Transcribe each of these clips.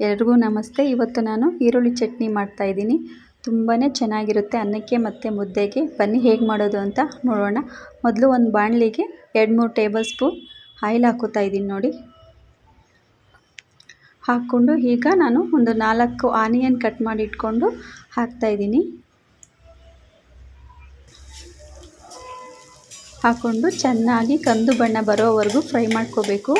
ಎಲ್ರಿಗೂ ನಮಸ್ತೆ. ಇವತ್ತು ನಾನು ಈರುಳ್ಳಿ ಚಟ್ನಿ ಮಾಡ್ತಾಯಿದ್ದೀನಿ ತುಂಬಾ ಚೆನ್ನಾಗಿರುತ್ತೆ ಅನ್ನಕ್ಕೆ ಮತ್ತು ಮುದ್ದೆಗೆ. ಬನ್ನಿ ಹೇಗೆ ಮಾಡೋದು ಅಂತ ನೋಡೋಣ. ಮೊದಲು ಒಂದು ಬಾಣಲಿಗೆ ಎರಡು ಮೂರು ಟೇಬಲ್ ಸ್ಪೂನ್ ಆಯಿಲ್ ಹಾಕೋತಾ ಇದ್ದೀನಿ ನೋಡಿ. ಹಾಕ್ಕೊಂಡು ಈಗ ನಾನು ಒಂದು ನಾಲ್ಕು ಆನಿಯನ್ ಕಟ್ ಮಾಡಿ ಇಟ್ಕೊಂಡು ಹಾಕ್ತಾಯಿದ್ದೀನಿ ಹಾಕ್ಕೊಂಡು ಚೆನ್ನಾಗಿ ಕಂದು ಬಣ್ಣ ಬರೋವರೆಗೂ ಫ್ರೈ ಮಾಡ್ಕೋಬೇಕು.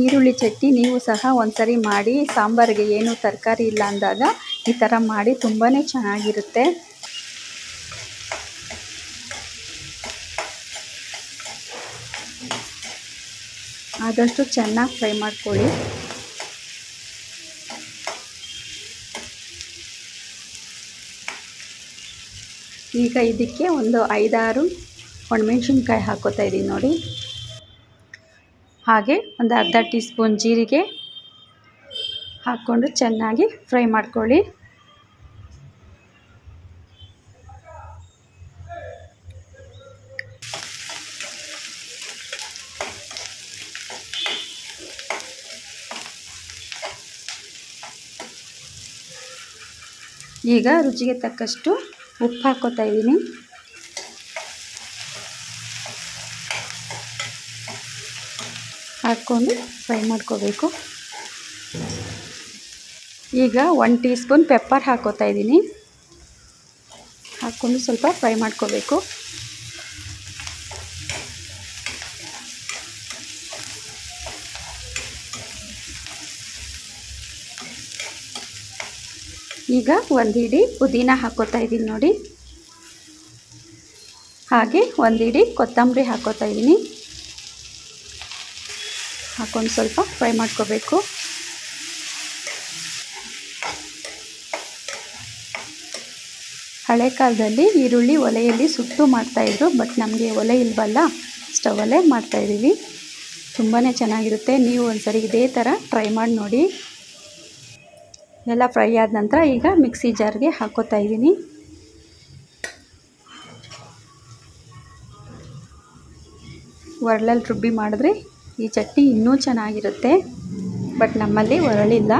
ಈರುಳ್ಳಿ ಚಟ್ನಿ ನೀವು ಸಹ ಒಂದ್ಸರಿ ಮಾಡಿ, ಸಾಂಬಾರಿಗೆ ಏನು ತರಕಾರಿ ಇಲ್ಲ ಅಂದಾಗ ಈ ಥರ ಮಾಡಿ ತುಂಬಾ ಚೆನ್ನಾಗಿರುತ್ತೆ. ಆದಷ್ಟು ಚೆನ್ನಾಗಿ ಫ್ರೈ ಮಾಡ್ಕೊಳ್ಳಿ. ಈಗ ಇದಕ್ಕೆ ಒಂದು ಐದಾರು ಒಣಮೆಣ್ಸಿನ್ಕಾಯಿ ಹಾಕೋತಾ ಇದ್ದೀನಿ ನೋಡಿ. ಹಾಗೆ ಒಂದು ಅರ್ಧ ಟೀ ಸ್ಪೂನ್ ಜೀರಿಗೆ ಹಾಕ್ಕೊಂಡು ಚೆನ್ನಾಗಿ ಫ್ರೈ ಮಾಡ್ಕೊಳ್ಳಿ. ಈಗ ರುಚಿಗೆ ತಕ್ಕಷ್ಟು ಉಪ್ಪು ಹಾಕೋತಾ ಇದ್ದೀನಿ. ಹಾಕ್ಕೊಂಡು ಫ್ರೈ ಮಾಡ್ಕೋಬೇಕು. ಈಗ ಒನ್ ಟೀ ಸ್ಪೂನ್ ಪೆಪ್ಪರ್ ಹಾಕೋತಾ ಇದ್ದೀನಿ. ಹಾಕ್ಕೊಂಡು ಸ್ವಲ್ಪ ಫ್ರೈ ಮಾಡ್ಕೋಬೇಕು. ಈಗ ಒಂದು ಹಿಡಿ ಪುದೀನ ಹಾಕೋತಾ ಇದ್ದೀನಿ ನೋಡಿ. ಹಾಗೆ ಒಂದು ಹಿಡಿ ಕೊತ್ತಂಬರಿ ಹಾಕೋತಾ ಇದ್ದೀನಿ. ಹಾಕೊಂಡು ಸ್ವಲ್ಪ ಫ್ರೈ ಮಾಡ್ಕೋಬೇಕು. ಹಳೆ ಕಾಲದಲ್ಲಿ ಈರುಳ್ಳಿ ಒಲೆಯಲ್ಲಿ ಸುಟ್ಟು ಮಾಡ್ತಾಯಿದ್ರು ಬಟ್ ನಮಗೆ ಒಲೆ ಇಲ್ವಲ್ಲ, ಸ್ಟವಲ್ಲೇ ಮಾಡ್ತಾಯಿದ್ದೀವಿ ತುಂಬಾ ಚೆನ್ನಾಗಿರುತ್ತೆ. ನೀವು ಒಂದ್ಸರಿ ಇದೇ ಥರ ಟ್ರೈ ಮಾಡಿ ನೋಡಿ. ಎಲ್ಲ ಫ್ರೈ ಆದ ನಂತರ ಈಗ ಮಿಕ್ಸಿ ಜಾರ್ಗೆ ಹಾಕೋತಾ ಇದ್ದೀನಿ. ಒರಳಲ್ಲಿ ರುಬ್ಬಿ ಮಾಡಿದ್ರೆ ಈ ಚಟ್ನಿ ಇನ್ನೂ ಚೆನ್ನಾಗಿರುತ್ತೆ, ಬಟ್ ನಮ್ಮಲ್ಲಿ ಒರಳಿಲ್ಲ.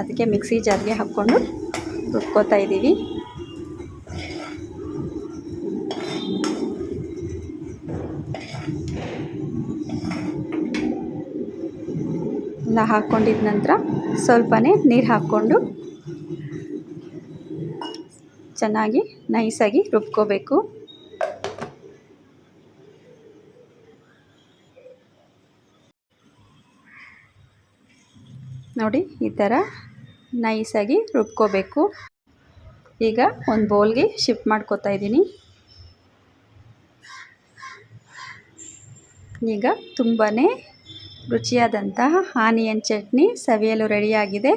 ಅದಕ್ಕೆ ಮಿಕ್ಸಿ ಜಾರ್ಗೆ ಹಾಕ್ಕೊಂಡು ರುಬ್ಕೋತಾ ಇದ್ದೀವಿ. ಎಲ್ಲ ಹಾಕ್ಕೊಂಡಿದ ನಂತರ ಸ್ವಲ್ಪನೇ ನೀರು ಹಾಕ್ಕೊಂಡು ಚೆನ್ನಾಗಿ ನೈಸಾಗಿ ರುಬ್ಕೋಬೇಕು. ನೋಡಿ, ಈ ಥರ ನೈಸಾಗಿ ರುಬ್ಕೋಬೇಕು. ಈಗ ಒಂದು ಬೌಲ್ಗೆ ಶಿಫ್ಟ್ ಮಾಡ್ಕೋತಾ ಇದ್ದೀನಿ. ಈಗ ತುಂಬಾ ರುಚಿಯಾದಂತಹ ಆನಿಯನ್ ಚಟ್ನಿ ಸವಿಯಲು ರೆಡಿಯಾಗಿದೆ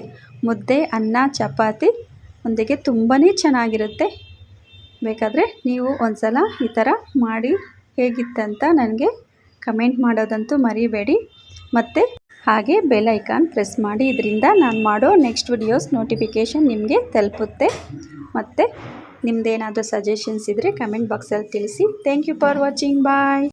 ಮುದ್ದೆ, ಅನ್ನ, ಚಪಾತಿ ಒಂದಿಗೆ ತುಂಬಾ ಚೆನ್ನಾಗಿರುತ್ತೆ. ಬೇಕಾದರೆ ನೀವು ಒಂದು ಸಲ ಈ ಥರ ಮಾಡಿ ಹೇಗಿತ್ತಂತ ನನಗೆ ಕಮೆಂಟ್ ಮಾಡೋದಂತೂ ಮರಿಬೇಡಿ. ಮತ್ತು ಹಾಗೆ ಬೆಲ್ ಐಕಾನ್ ಪ್ರೆಸ್ ಮಾಡಿ. ಇದರಿಂದ ನಾನು ಮಾಡೋ ನೆಕ್ಸ್ಟ್ ವಿಡಿಯೋಸ್ ನೋಟಿಫಿಕೇಷನ್ ನಿಮಗೆ ತಲುಪುತ್ತೆ. ಮತ್ತು ನಿಮ್ಮದೇನಾದರೂ ಸಜೆಷನ್ಸ್ ಇದ್ದರೆ ಕಮೆಂಟ್ ಬಾಕ್ಸಲ್ಲಿ ತಿಳಿಸಿ. Thank you for watching. Bye.